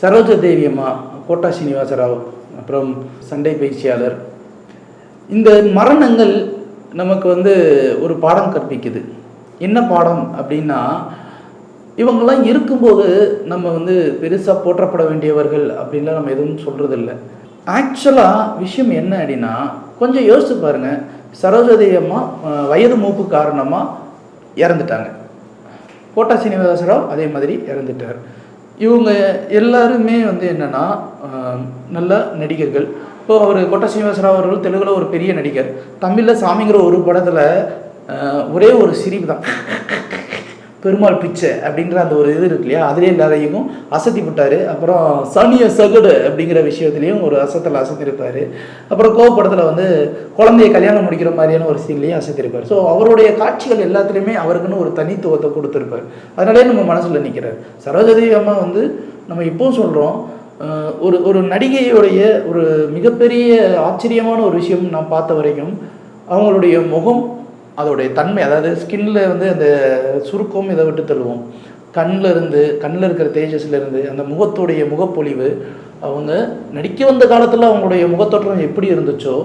சரோஜ தேவி அம்மா கோட்டா சீனிவாசராவ் அப்புறம் சண்டை பயிற்சியாளர் இந்த மரணங்கள் நமக்கு வந்து ஒரு பாடம் கற்பிக்குது. என்ன பாடம் அப்படின்னா இவங்கெல்லாம் இருக்கும்போது நம்ம வந்து பெருசாக போற்றப்பட வேண்டியவர்கள் அப்படின்லாம் நம்ம எதுவும் சொல்கிறதில்ல ஆக்சுவலாக விஷயம் என்ன அப்படின்னா கொஞ்சம் யோசிச்சு பாருங்க. சரோஜதேவி அம்மா வயது மூப்பு காரணமாக இறந்துட்டாங்க. கோட்டா சீனிவாசராவ் அதே மாதிரி இறந்துட்டார். இவங்க எல்லாருமே வந்து என்னன்னா நல்ல நடிகர்கள். இப்போ அவர் கோட்டா சீனிவாசராவ் அவர்கள் தெலுங்குல ஒரு பெரிய நடிகர். தமிழில் சாமிங்கிற ஒரு படத்தில் ஒரே ஒரு சிரிப்பு தான். பெருமாள் பிச்சை அப்படிங்கிற அந்த ஒரு இது இருக்கு இல்லையா? அதுலேயே எல்லாரையும் அசத்தி விட்டாரு அப்புறம் சனிய சகுடு அப்படிங்கிற விஷயத்துலையும் ஒரு அசத்தில் அசத்திருப்பாரு. அப்புறம் கோவப்படத்தில் வந்து குழந்தைய கல்யாணம் முடிக்கிற மாதிரியான ஒரு சீன்லையும் அசத்திருப்பார். ஸோ அவருடைய காட்சிகள் எல்லாத்துலேயுமே அவருக்குன்னு ஒரு தனித்துவத்தை கொடுத்துருப்பார். அதனாலே நம்ம மனசில் நிற்கிறார் சரோஜதேவி அம்மா வந்து நம்ம இப்போவும் சொல்கிறோம் ஒரு ஒரு நடிகையுடைய ஒரு மிகப்பெரிய ஆச்சரியமான ஒரு விஷயம் நான் பார்த்த வரைக்கும் அவங்களுடைய முகம் அதோடைய தன்மை அதாவது ஸ்கின்ல வந்து அந்த சுருக்கம் இதை விட்டு தள்ளுவோம். கண்ணில் இருந்து கண்ணில் இருக்கிற தேஜஸ்ல இருந்து அந்த முகத்துடைய முகப்பொலிவு அவங்க நடிக்க வந்த காலத்தில் அவங்களுடைய முகத்தோற்றம் எப்படி இருந்துச்சோ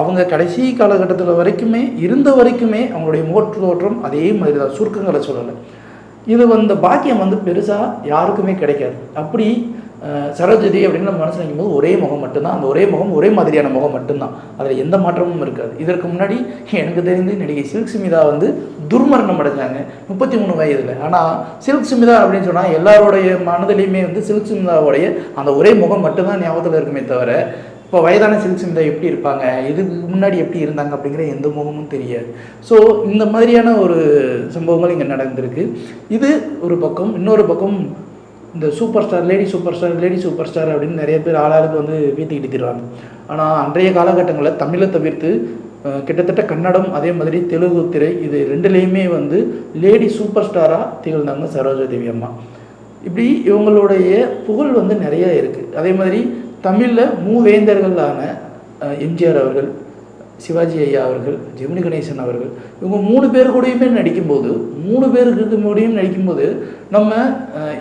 அவங்க கடைசி காலகட்டத்தில் வரைக்குமே இருந்த வரைக்குமே அவங்களுடைய முகத்தோற்றம் அதே மாதிரி தான் சுருக்கங்களை சொல்லலை. இது வந்து பாக்கியம் வந்து பெருசாக யாருக்குமே கிடைக்காது. அப்படி சரோஜதி அப்படின்னு நம்ம மனசில் நினைக்கும்போது ஒரே முகம் மட்டும்தான். அந்த ஒரே முகம் ஒரே மாதிரியான முகம் மட்டும்தான். அதில் எந்த மாற்றமும் இருக்காது. இதற்கு முன்னாடி எனக்கு தெரிந்து நடிகை சில்க் சுமிதா வந்து துர்மரணம் அடைஞ்சாங்க. முப்பத்தி மூணு வயதில். ஆனால் சில்க் சுமிதா அப்படின்னு சொன்னால் எல்லாருடைய மனதிலையுமே வந்து சில்க் சுமிதாவுடைய அந்த ஒரே முகம் மட்டும்தான் ஞாபகத்தில் இருக்குமே தவிர இப்போ வயதான சில்க் சுமிதா எப்படி இருப்பாங்க? இதுக்கு முன்னாடி எப்படி இருந்தாங்க அப்படிங்கிற எந்த முகமும் தெரியாது. ஸோ இந்த மாதிரியான ஒரு சம்பவங்கள் இங்கே நடந்திருக்கு. இது ஒரு பக்கம். இன்னொரு பக்கம் இந்த super star lady super star lady super star அப்படின்னு நிறைய பேர் ஆளாளுக்கு வந்து வீட்டுக்கிட்டு திரிவாங்க ஆனால் அன்றைய காலகட்டங்களில் தமிழை தவிர்த்து கிட்டத்தட்ட கன்னடம் அதே மாதிரி தெலுங்கு திரை இது ரெண்டுலேயுமே வந்து லேடி சூப்பர் ஸ்டாராக திகழ்ந்தாங்க சரோஜா தேவி அம்மா. இப்படி இவங்களுடைய புகழ் வந்து நிறைய இருக்குது அதே மாதிரி தமிழில் மூவேந்தர்களான எம்ஜிஆர் அவர்கள் சிவாஜி ஐயா அவர்கள் ஜெமினி கணேசன் அவர்கள் இவங்க மூணு பேர் கூடயுமே நடிக்கும்போது மூணு பேருக்கு கூடயும் நடிக்கும்போது நம்ம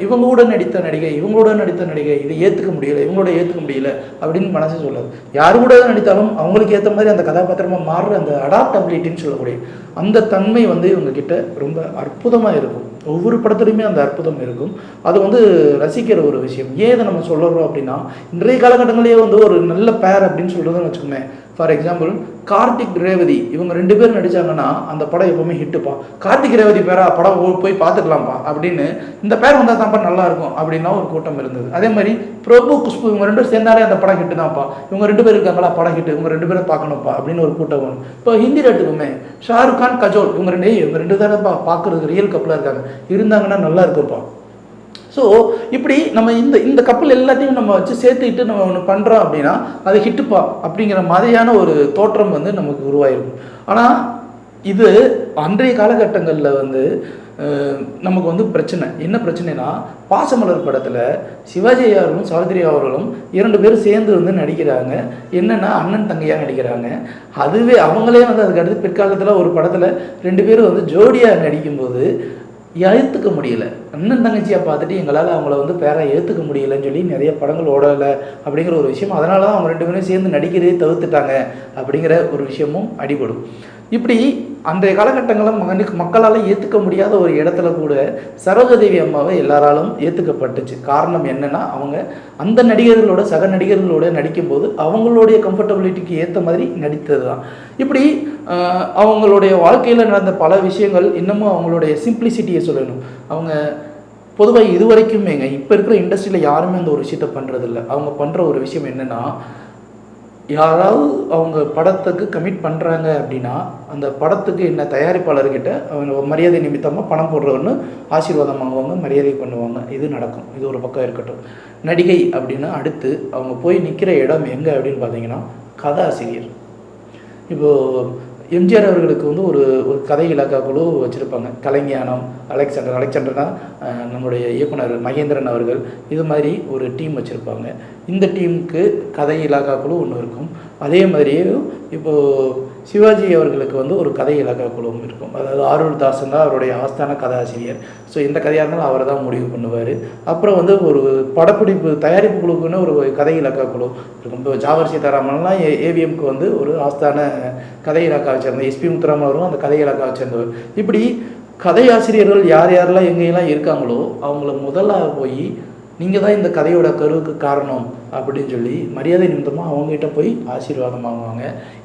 இவங்க கூட நடித்த நடிகை இவங்களோட நடித்த நடிகை இதை ஏற்றுக்க முடியல இவங்களோட ஏற்றுக்க முடியல அப்படின்னு மனசு சொல்லாது. யார் கூட நடித்தாலும் அவங்களுக்கு ஏற்ற மாதிரி அந்த கதாபாத்திரமாக மாறுற அந்த அடாப்டபிலிட்டின்னு சொல்லக்கூடிய அந்த தன்மை வந்து இவங்க கிட்ட ரொம்ப அற்புதமாக இருக்கும். ஒவ்வொரு படத்துலையுமே அந்த அற்புதம் இருக்கும். அது வந்து ரசிக்கிற ஒரு விஷயம். ஏன் இதை நம்ம சொல்லுறோம் அப்படின்னா இன்றைய காலகட்டங்களிலேயே வந்து ஒரு நல்ல பேர் அப்படின்னு சொல்கிறதுன்னு வச்சுக்கோமே ஃபார் எக்ஸாம்பிள் கார்த்திக் ரேவதி இவங்க ரெண்டு பேரும் நடிச்சாங்கன்னா அந்த படம் எப்பவுமே ஹிட்டுப்பா கார்த்திக் ரேவதி பேரா படம் போய் பார்த்துக்கலாம்ப்பா அப்படின்னு இந்த பேர் வந்தால் தான்ப்பா நல்லா இருக்கும் அப்படின்னா ஒரு கூட்டம் இருந்தது. அதே மாதிரி பிரபு குஷ்பு இவங்க ரெண்டும் சேர்ந்தாலே அந்த படம் ஹிட்டு தான்ப்பா இவங்க ரெண்டு பேர் இருக்காங்களா படம் ஹிட்டு இவங்க ரெண்டு பேரும் பார்க்கணும்ப்பா அப்படின்னு ஒரு கூட்டம் வரும். இப்போ ஹிந்தி எடுத்துக்குமே ஷாருக் கான் கஜோல் இவங்க ரெண்டு இவங்க ரெண்டு தானேப்பா பார்க்கறதுக்கு ரியல் கப்பலாக இருக்காங்க. இருந்தாங்கன்னா நல்லா இருக்கும்ப்பா ஸோ இப்படி நம்ம இந்த இந்த கப்பல் எல்லாத்தையும் நம்ம வச்சு சேர்த்துக்கிட்டு நம்ம ஒன்று பண்ணுறோம் அப்படின்னா அது ஹிட்டுப்பா அப்படிங்கிற மாதிரியான ஒரு தோற்றம் வந்து நமக்கு உருவாயிருக்கும் ஆனால் இது அன்றைய காலகட்டங்களில் வந்து நமக்கு வந்து பிரச்சனை. என்ன பிரச்சனைனா பாசமலர் படத்தில் சிவாஜி அவர்களும் சாவித்திரி அவர்களும் இரண்டு பேரும் சேர்ந்து வந்து நடிக்கிறாங்க. என்னென்னா அண்ணன் தங்கையாக நடிக்கிறாங்க. அதுவே அவங்களே வந்து அதுக்கு அடுத்து பிற்காலத்தில் ஒரு படத்தில் ரெண்டு பேரும் வந்து ஜோடியாக நடிக்கும்போது ஏற்றுக்க முடியல. அண்ணன் தங்கச்சியை பார்த்துட்டு எங்களால் அவங்கள வந்து பேராக ஏற்றுக்க முடியலன்னு சொல்லி நிறைய படங்கள் ஓடலை அப்படிங்கிற ஒரு விஷயம். அதனால தான் அவங்க ரெண்டு பேரும் சேர்ந்து நடிக்கிறதே தவிர்த்துட்டாங்க அப்படிங்கிற ஒரு விஷயமும் அடிபடும். இப்படி அன்றைய காலகட்டங்களில் மகனுக்கு மக்களால் ஏற்றுக்க முடியாத ஒரு இடத்துல கூட சரோஜதேவி அம்மாவை எல்லாராலும் ஏற்றுக்கப்பட்டுச்சு காரணம் என்னென்னா அவங்க அந்த நடிகர்களோட சக நடிகர்களோட நடிக்கும்போது அவங்களுடைய கம்ஃபர்டபிலிட்டிக்கு ஏற்ற மாதிரி நடித்தது தான் இப்படி அவங்களுடைய வாழ்க்கையில் நடந்த பல விஷயங்கள் இன்னமும் அவங்களுடைய சிம்பிளிசிட்டியை சொல்லணும். அவங்க பொதுவாக இது வரைக்குமேங்க இப்போ இருக்கிற இண்டஸ்ட்ரியில் யாருமே அந்த ஒரு விஷயத்த பண்ணுறதில்ல அவங்க பண்ணுற ஒரு விஷயம் என்னென்னா யாராவது அவங்க படத்துக்கு கமிட் பண்ணுறாங்க அப்படின்னா அந்த படத்துக்கு என்ன தயாரிப்பாளர்கிட்ட அவங்க மரியாதை நிமித்தமாக பணம் போடுறவன்னு ஆசீர்வாதம் வாங்குவாங்க மரியாதை பண்ணுவாங்க. இது நடக்கும். இது ஒரு பக்கம் இருக்கட்டும். நடிகை அப்படின்னா அடுத்து அவங்க போய் நிற்கிற இடம் எங்கே அப்படின்னு பார்த்தீங்கன்னா கதாசிரியர். இப்போது எம்ஜிஆர் அவர்களுக்கு வந்து ஒரு ஒரு கதை இலாக்கா குழு வச்சுருப்பாங்க. கலைஞானம் அலெக்சாண்டர் அலெக்சாண்டர்னா நம்முடைய இயக்குனர் மகேந்திரன் அவர்கள். இது மாதிரி ஒரு டீம் வச்சுருப்பாங்க. இந்த டீமுக்கு கதை இலாக்கா குழு ஒன்று இருக்கும். அதே மாதிரியே இப்போது சிவாஜி அவர்களுக்கு வந்து ஒரு கதை இலாகா குழுவும் இருக்கும். அதாவது ஆரூர் தாசன் தான் அவருடைய ஆஸ்தான கதாசிரியர். ஸோ இந்த கதையாக இருந்தாலும் அவர் தான் முடிவு பண்ணுவார். அப்புறம் வந்து ஒரு படப்பிடிப்பு தயாரிப்பு குழுக்குன்னு ஒரு கதை இலக்கா குழு இருக்கும். இப்போ ஜாவர் சீதாராமன்லாம் ஏ ஏவிஎம்க்கு வந்து ஒரு ஆஸ்தான கதை இலாக்காவை சேர்ந்த எஸ்பி முத்துராமன் அவரும் அந்த கதை இலாக்காவை சேர்ந்தவர். இப்படி கதையாசிரியர்கள் யார் யாரெல்லாம் எங்கெல்லாம் இருக்காங்களோ அவங்கள முதல்ல போய் நீங்கள் தான் இந்த கதையோட கருவுக்கு காரணம் அப்படின்னு சொல்லி மரியாதை நிமித்தமாக அவங்ககிட்ட போய் ஆசீர்வாதம் வாங்குவாங்க.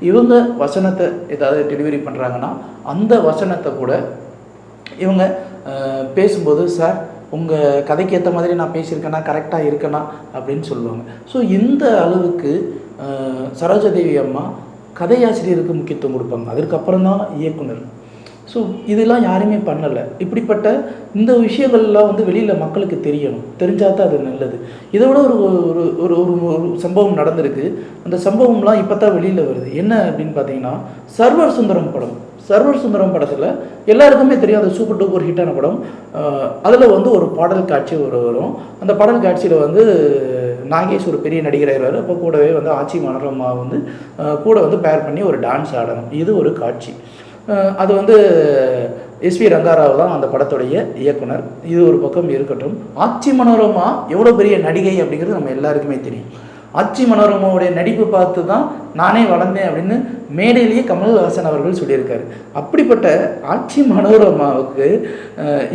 இவங்க வசனத்தை ஏதாவது டெலிவரி பண்ணுறாங்கன்னா அந்த வசனத்தை கூட இவங்க பேசும்போது சார் உங்கள் கதைக்கு ஏற்ற மாதிரி நான் பேசியிருக்கேனா கரெக்டாக இருக்கேனா? அப்படின்னு சொல்லுவாங்க. ஸோ இந்த அளவுக்கு சரோஜதேவி சரோஜாதேவி அம்மா கதையாசிரியருக்கு முக்கியத்துவம் கொடுப்பாங்க. அதுக்கப்புறம் தான் இயக்குனர். ஸோ இதெல்லாம் யாருமே பண்ணலை. இப்படிப்பட்ட இந்த விஷயங்கள்லாம் வந்து வெளியில் மக்களுக்கு தெரியணும். தெரிஞ்சால் தான் அது நல்லது. இதை விட ஒரு ஒரு ஒரு ஒரு ஒரு சம்பவம் நடந்திருக்கு. அந்த சம்பவம்லாம் இப்போ தான் வெளியில் வருது. என்ன அப்படின்னு பார்த்தீங்கன்னா சர்வர் சுந்தரம் படம். சர்வர் சுந்தரம் படத்தில் எல்லாருக்குமே தெரியும் அது சூப்பர் டூப்பர் ஹிட்டான படம். அதில் வந்து ஒரு பாடல் காட்சி ஒரு வரும். அந்த பாடல் காட்சியில் வந்து நாகேஷ் ஒரு பெரிய நடிகராகிறாரு அப்போ கூடவே வந்து ஆச்சி மனோரமா வந்து கூட வந்து பேர் பண்ணி ஒரு டான்ஸ் ஆடணும். இது ஒரு காட்சி. அது வந்து எஸ்வி ரங்காராவ் தான் அந்த படத்துடைய இயக்குனர். இது ஒரு பக்கம் இருக்கட்டும். ஆச்சி மனோரமா எவ்வளோ பெரிய நடிகை அப்படிங்கிறது நம்ம எல்லாருக்குமே தெரியும். ஆச்சி மனோரமாவுடைய நடிப்பு பார்த்து தான் நானே வளர்ந்தேன் அப்படின்னு மேடையிலேயே கமல்ஹாசன் அவர்கள் சொல்லியிருக்காரு. அப்படிப்பட்ட ஆட்சி மனோரமாவுக்கு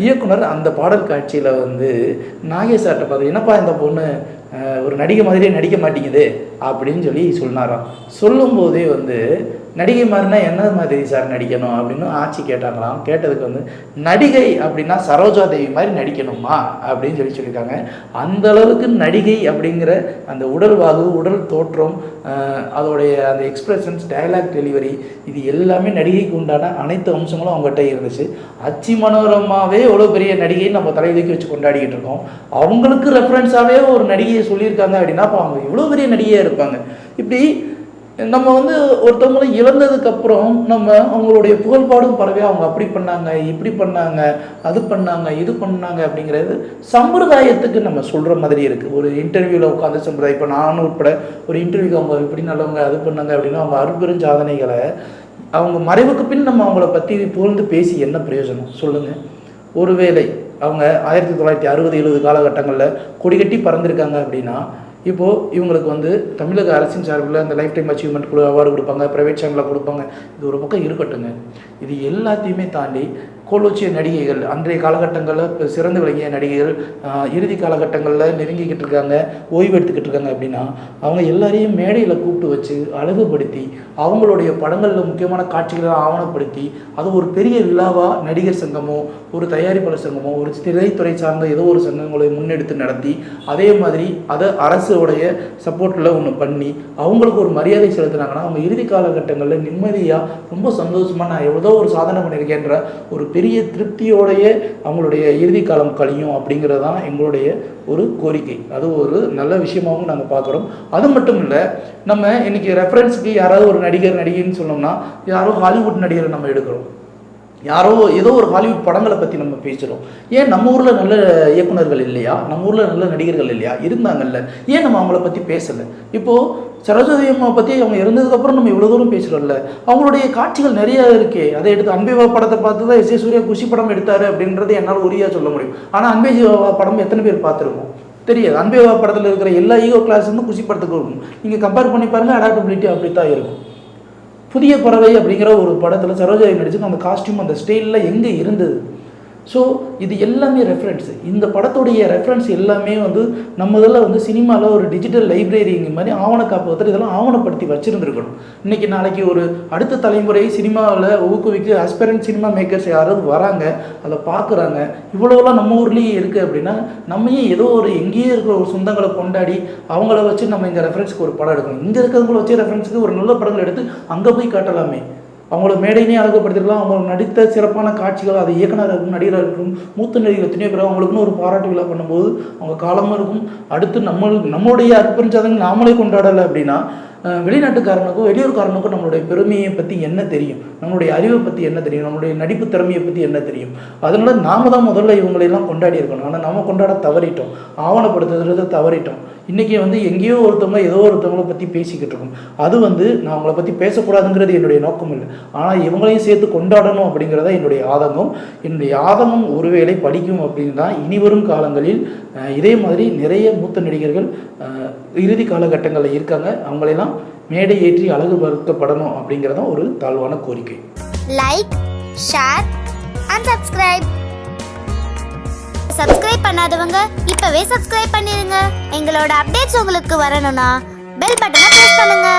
இயக்குனர் அந்த பாடல் காட்சியில் வந்து நாகேஷ் நாகேஷார்ட்ட பார்த்து என்னப்பா இந்த பொண்ணு? ஒரு நடிகை மாதிரியே நடிக்க மாட்டேங்குது அப்படின்னு சொல்லி சொன்னாராம் சொல்லும்போதே வந்து நடிகை மாதிரினா என்ன மாதிரி சார் நடிக்கணும் அப்படின்னு ஆட்சி கேட்டாங்களாம். கேட்டதுக்கு வந்து நடிகை அப்படின்னா சரோஜா தேவி மாதிரி நடிக்கணுமா அப்படின்னு சொல்லி சொல்லியிருக்காங்க. அந்த அளவுக்கு நடிகை அப்படிங்கிற அந்த உடல் வாகு உடல் தோற்றம் அதோடைய அந்த எக்ஸ்பிரஷன்ஸ் டயலாக் டெலிவரி இது எல்லாமே நடிகைக்கு உண்டான அனைத்து அம்சங்களும் அவங்ககிட்ட இருந்துச்சு. அச்சி மனோரமாவே எவ்வளோ பெரிய நடிகை நம்ம தலைவிதிக்கு வச்சு கொண்டாடிக்கிட்டு இருக்கோம். அவங்களுக்கு ரெஃபரன்ஸாகவே ஒரு நடிகையை சொல்லியிருக்காங்க அப்படின்னா அப்போ அவங்க இவ்வளோ பெரிய நடிகையாக இருப்பாங்க. இப்படி நம்ம வந்து ஒருத்தவங்களை இழந்ததுக்கப்புறம் நம்ம அவங்களுடைய புகழ்பாடும் பரவே அவங்க அப்படி பண்ணாங்க இப்படி பண்ணாங்க அது பண்ணாங்க இது பண்ணாங்க அப்படிங்கிறது சம்பிரதாயத்துக்கு நம்ம சொல்கிற மாதிரி இருக்குது ஒரு இன்டர்வியூவில் உட்காந்து சம்பிரதாயம். இப்போ நானும் உட்பட ஒரு இன்டர்வியூக்கு அவங்க இப்படி நல்லவங்க அது பண்ணாங்க அப்படின்னா அவங்க அரும்பெரும் சாதனைகளை அவங்க மறைவுக்கு பின் நம்ம அவங்கள பற்றி புகழ்ந்து பேசி என்ன பிரயோஜனம்? சொல்லுங்கள் ஒருவேளை அவங்க ஆயிரத்தி தொள்ளாயிரத்தி அறுபது எழுபது காலகட்டங்களில் கொடிகட்டி பறந்துருக்காங்க அப்படின்னா இப்போது இவங்களுக்கு வந்து தமிழக அரசின் சார்பில் அந்த லைஃப் டைம் அச்சீவ்மெண்ட் குழு அவார்டு கொடுப்பாங்க ப்ரைவேட் சேனலில் கொடுப்பாங்க. இது ஒரு பக்கம் இருக்கட்டுங்க. இது எல்லாத்தையுமே தாண்டி கோலோச்சிய நடிகைகள் அன்றைய காலகட்டங்களில் இப்போ சிறந்து விளங்கிய நடிகைகள் இறுதி காலகட்டங்களில் நெருங்கிக்கிட்டு இருக்காங்க ஓய்வு எடுத்துக்கிட்டு இருக்காங்க அப்படின்னா அவங்க எல்லாரையும் மேடையில் கூப்பிட்டு வச்சு அழகுபடுத்தி அவங்களுடைய படங்களில் முக்கியமான காட்சிகளை ஆவணப்படுத்தி அது ஒரு பெரிய விழாவாக நடிகர் சங்கமோ ஒரு தயாரிப்பாளர் சங்கமோ ஒரு திரைத்துறை சார்ந்த ஏதோ ஒரு சங்கங்களை முன்னெடுத்து நடத்தி அதே மாதிரி அதை அரசு அரசுடைய சப்போர்ட்டில் ஒன்று பண்ணி அவங்களுக்கு ஒரு மரியாதை செலுத்துனாங்கன்னா அவங்க இறுதி காலகட்டங்களில் நிம்மதியாக ரொம்ப சந்தோஷமாக நான் எவ்வளோ ஒரு சாதனை பண்ணியிருக்கேன்ற ஒரு பெரிய திருப்தியோடைய அவங்களுடைய இறுதி காலம் கழியும் அப்படிங்கிறது தான் எங்களுடைய ஒரு கோரிக்கை. அது ஒரு நல்ல விஷயமாகவும் நாங்கள் பார்க்குறோம் அது மட்டும் இல்லை நம்ம இன்னைக்கு ரெஃபரன்ஸுக்கு யாராவது ஒரு நடிகர் நடிகைன்னு சொன்னோம்னா யாரோ ஹாலிவுட் நடிகரை நம்ம எடுக்கிறோம். யாரோ ஏதோ ஒரு ஹாலிவுட் படங்களை பற்றி நம்ம பேசுகிறோம் ஏன் நம்ம ஊரில் நல்ல இயக்குனர்கள் இல்லையா? நம்ம ஊரில் நல்ல நடிகர்கள் இல்லையா? இருந்தாங்கல்ல. ஏன் நம்ம அவங்கள பற்றி பேசலை? இப்போது சரஸ்வதி அம்மா பற்றி அவங்க இருந்ததுக்கப்புறம் நம்ம இவ்வளோ தூரம் பேசுகிறோம்ல அவங்களுடைய காட்சிகள் நிறைய இருக்கே. அதை எடுத்து அன்பேவா படத்தை பார்த்து தான் எஸ் ஏ சூர்யா குஷி படம் எடுத்தார் அப்படின்றத என்னால் உரியாக சொல்ல முடியும். ஆனால் அன்பேஜிவா படம் எத்தனை பேர் பார்த்துருக்கோம்? தெரியாது. அன்பேவா படத்தில் இருக்கிற எல்லா ஈகோ கிளாஸும் குஷி படத்துக்கு இருக்கும் நீங்கள் கம்பேர் பண்ணி பாருங்கள் அடாப்டபிலிட்டி அப்படி தான் இருக்கும். புதிய பறவை அப்படிங்கிற ஒரு படத்தில் சரோஜாவை நடிச்சு அந்த காஸ்டியூம் அந்த ஸ்டைலில் எங்கே இருந்தது? ஸோ இது எல்லாமே ரெஃபரன்ஸு இந்த படத்துடைய ரெஃபரன்ஸ் எல்லாமே வந்து நம்ம இதில் வந்து சினிமாவில் ஒரு டிஜிட்டல் லைப்ரரிங்க மாதிரி ஆவண காப்பகத்தில் இதெல்லாம் ஆவணப்படுத்தி வச்சுருந்துருக்கணும். இன்றைக்கி நாளைக்கு ஒரு அடுத்த தலைமுறை சினிமாவில் ஊக்குவிக்க ஆஸ்பரண்ட் சினிமா மேக்கர்ஸ் யாராவது வராங்க அதை பார்க்குறாங்க. இவ்வளோலாம் நம்ம ஊர்லேயே இருக்குது அப்படின்னா நம்ம ஏதோ ஒரு எங்கேயே இருக்கிற ஒரு சொந்தங்களை கொண்டாடி அவங்கள வச்சு நம்ம இங்கே ரெஃபரன்ஸ்க்கு ஒரு படம் எடுக்கணும். இங்கே இருக்கிறவங்கள வச்சு ரெஃபரன்ஸுக்கு ஒரு நல்ல படங்கள் எடுத்து அங்கே போய் காட்டலாமே. அவங்களோட மேடையினே அழகுப்படுத்திருக்கலாம் அவங்க நடித்த சிறப்பான காட்சிகள் அது இயக்குனர் இருக்கும் நடிகராக இருக்கும் மூத்த நடிகர் எத்தனையோ பேர் அவங்களுக்குன்னு ஒரு பாராட்டு விழா பண்ணும்போது அவங்க காலமும் இருக்கும். அடுத்து நம்ம நம்மளுடைய அற்புதம் நாமளே கொண்டாடலை அப்படின்னா வெளிநாட்டுக்காரனுக்கும் வெளியூர்காரனுக்கும் நம்மளுடைய பெருமையை பற்றி என்ன தெரியும்? நம்மளுடைய அறிவை பற்றி என்ன தெரியும்? நம்மளுடைய நடிப்பு திறமையை பற்றி என்ன தெரியும்? அதனால நாம தான் முதல்ல இவங்களையெல்லாம் கொண்டாடி இருக்கணும். ஆனால் நம்ம கொண்டாட தவறிட்டோம். ஆவணப்படுத்துறது தவறிட்டோம். இன்றைக்கி வந்து எங்கேயோ ஒருத்தவங்க ஏதோ ஒருத்தவங்கள பற்றி பேசிக்கிட்டு இருக்கோம். அது வந்து நான் அவங்கள பற்றி பேசக்கூடாதுங்கிறது என்னுடைய நோக்கம் இல்லை. ஆனால் இவங்களையும் சேர்த்து கொண்டாடணும் அப்படிங்கிறத என்னுடைய ஆதங்கம். என்னுடைய ஆதங்கம் ஒருவேளை படிக்கும் அப்படின்னு தான் இனி வரும் காலங்களில் இதே மாதிரி நிறைய மூத்த நடிகர்கள் இறுதி காலகட்டங்களில் இருக்காங்க. அவங்களெல்லாம் மேடை ஏற்றி அழகு பார்க்கப்படணும் அப்படிங்கிறதான் ஒரு தாழ்வான கோரிக்கை. Like share and subscribe subscribe பண்ணாதவங்க இப்பவே சப்ஸ்கிரைப் பண்ணிருங்க. எங்களோட அப்டேட்ஸ் உங்களுக்கு வரணும்னா பெல் பட்டனை பிரஸ் பண்ணுங்க.